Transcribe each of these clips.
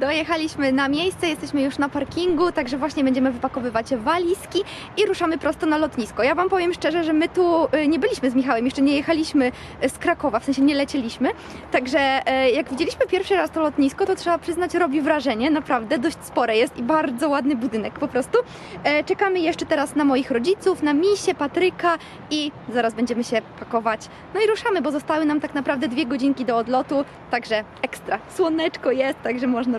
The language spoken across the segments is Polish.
Dojechaliśmy na miejsce, jesteśmy już na parkingu, także właśnie będziemy wypakowywać walizki i ruszamy prosto na lotnisko. Ja Wam powiem szczerze, że my tu y, nie byliśmy z Michałem, jeszcze nie jechaliśmy y, z Krakowa, w sensie nie lecieliśmy. Także e, jak widzieliśmy pierwszy raz to lotnisko, to trzeba przyznać, robi wrażenie, naprawdę dość spore jest i bardzo ładny budynek po prostu. E, Czekamy jeszcze teraz na moich rodziców, na Misię, Patryka i zaraz będziemy się pakować. No i ruszamy, bo zostały nam tak naprawdę dwie godzinki do odlotu, także ekstra. Słoneczko jest, także można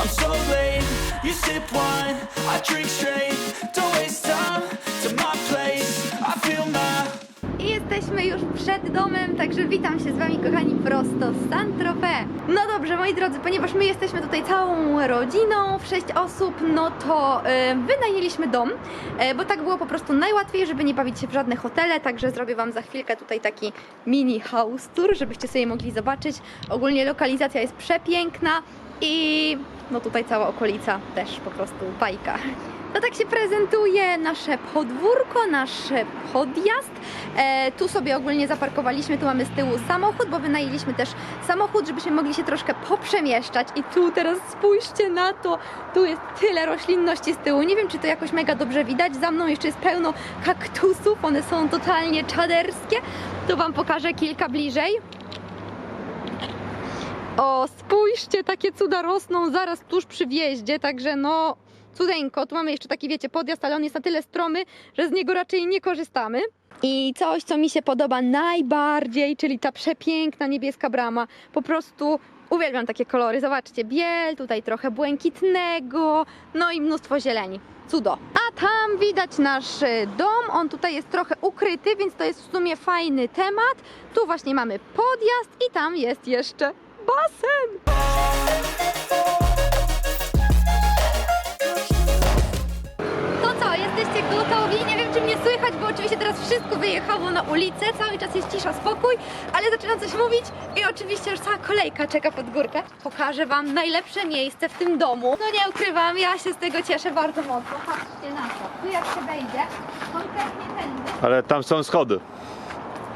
I'm so late You sip wine, I drink straight. Don't waste time. To my place. I feel my jesteśmy już przed domem, także witam się z Wami kochani prosto z Saint-Tropez. No dobrze, moi drodzy, ponieważ my jesteśmy tutaj całą rodziną, w osób, no to e, wynajęliśmy dom, e, bo tak było po prostu najłatwiej, żeby nie bawić się w żadne hotele, także zrobię Wam za chwilkę tutaj taki mini house tour, żebyście sobie mogli zobaczyć. Ogólnie lokalizacja jest przepiękna i no tutaj cała okolica też po prostu bajka. No tak się prezentuje nasze podwórko, nasz podjazd. E, tu sobie ogólnie zaparkowaliśmy, tu mamy z tyłu samochód, bo wynajęliśmy też samochód, żebyśmy mogli się troszkę poprzemieszczać. I tu teraz spójrzcie na to, tu jest tyle roślinności z tyłu. Nie wiem, czy to jakoś mega dobrze widać. Za mną jeszcze jest pełno kaktusów, one są totalnie czaderskie. Tu Wam pokażę kilka bliżej. O, spójrzcie, takie cuda rosną zaraz tuż przy wjeździe, także no cudeńko. Tu mamy jeszcze taki, wiecie, podjazd, ale on jest na tyle stromy, że z niego raczej nie korzystamy. I coś, co mi się podoba najbardziej, czyli ta przepiękna niebieska brama. Po prostu uwielbiam takie kolory. Zobaczcie, biel, tutaj trochę błękitnego, no i mnóstwo zieleni. Cudo. A tam widać nasz y, dom. On tutaj jest trochę ukryty, więc to jest w sumie fajny temat. Tu właśnie mamy podjazd i tam jest jeszcze basen. Nie wiem, czy mnie słychać, bo oczywiście teraz wszystko wyjechało na ulicę, cały czas jest cisza, spokój, ale zaczynam coś mówić i oczywiście już cała kolejka czeka pod górkę. Pokażę Wam najlepsze miejsce w tym domu. No nie ukrywam, ja się z tego cieszę bardzo mocno. Patrzcie na to. Tu jak się wejdzie, konkretnie tędy. Ale tam są schody.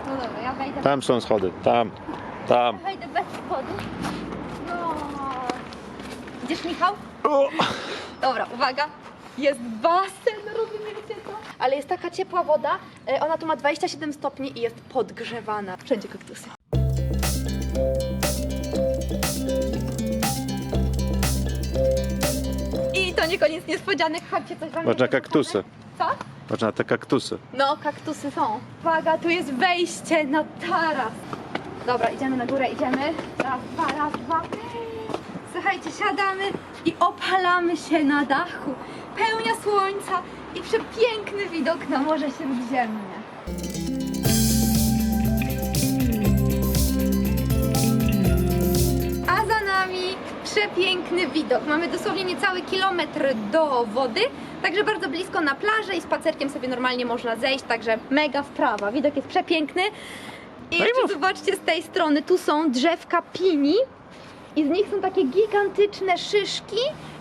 No dobra, ja wejdę, Tam są schody. Tam. Tam. wejdę bez spodu. No. Idziesz Michał? O! Dobra, uwaga. Jest basen, rozumiecie to? Ale jest taka ciepła woda, e, ona tu ma 27 stopni i jest podgrzewana. Wszędzie kaktusy. I to nie koniec niespodzianek. Chodźcie, coś wam Patrz na kaktusy. Co? Patrz na te kaktusy. No, kaktusy są. Uwaga, tu jest wejście na taras. Dobra, idziemy na górę, idziemy. Raz, dwa, raz, dwa. Słuchajcie, siadamy i opalamy się na dachu. Pełnia słońca i przepiękny widok na Morze Śródziemne. A za nami przepiękny widok. Mamy dosłownie niecały kilometr do wody, także bardzo blisko na plażę i spacerkiem sobie normalnie można zejść, także mega wprawa. Widok jest przepiękny. I No jeszcze mów. zobaczcie z tej strony, tu są drzewka pini i z nich są takie gigantyczne szyszki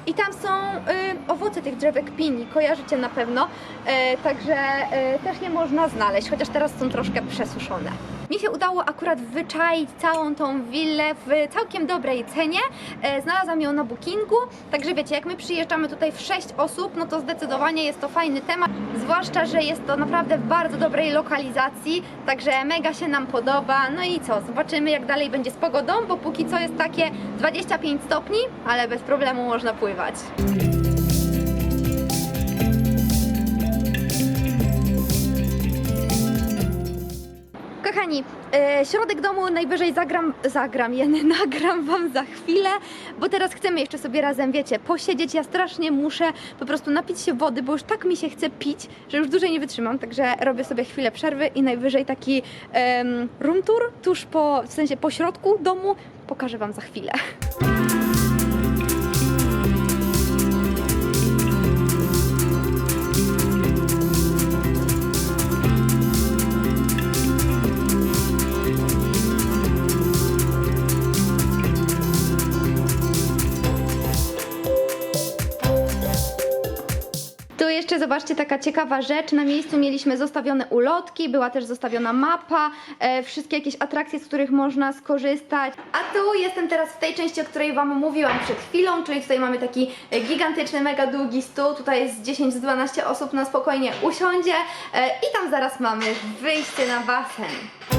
i tam są y, owoce tych drzewek pini, kojarzycie na pewno, e, także e, też je można znaleźć, chociaż teraz są troszkę przesuszone. Mi się udało akurat wyczaić całą tą willę w całkiem dobrej cenie. E, znalazłam ją na bookingu, także wiecie, jak my przyjeżdżamy tutaj w 6 osób, no to zdecydowanie jest to fajny temat, zwłaszcza, że jest to naprawdę w bardzo dobrej lokalizacji, także mega się nam podoba. No i co, zobaczymy jak dalej będzie z pogodą, bo póki co jest takie 25 stopni, ale bez problemu można pływać. Kochani, e, środek domu najwyżej zagram, zagram je, nagram wam za chwilę, bo teraz chcemy jeszcze sobie razem, wiecie, posiedzieć. Ja strasznie muszę po prostu napić się wody, bo już tak mi się chce pić, że już dłużej nie wytrzymam, także robię sobie chwilę przerwy i najwyżej taki room tour tuż po, w sensie po środku domu pokażę wam za chwilę. Jeszcze, zobaczcie, taka ciekawa rzecz. Na miejscu mieliśmy zostawione ulotki, była też zostawiona mapa, e, wszystkie jakieś atrakcje, z których można skorzystać. A tu jestem teraz w tej części, o której Wam mówiłam przed chwilą, czyli tutaj mamy taki e, gigantyczny, mega długi stół. Tutaj jest 10-12 osób na spokojnie usiądzie e, i tam zaraz mamy wyjście na basen.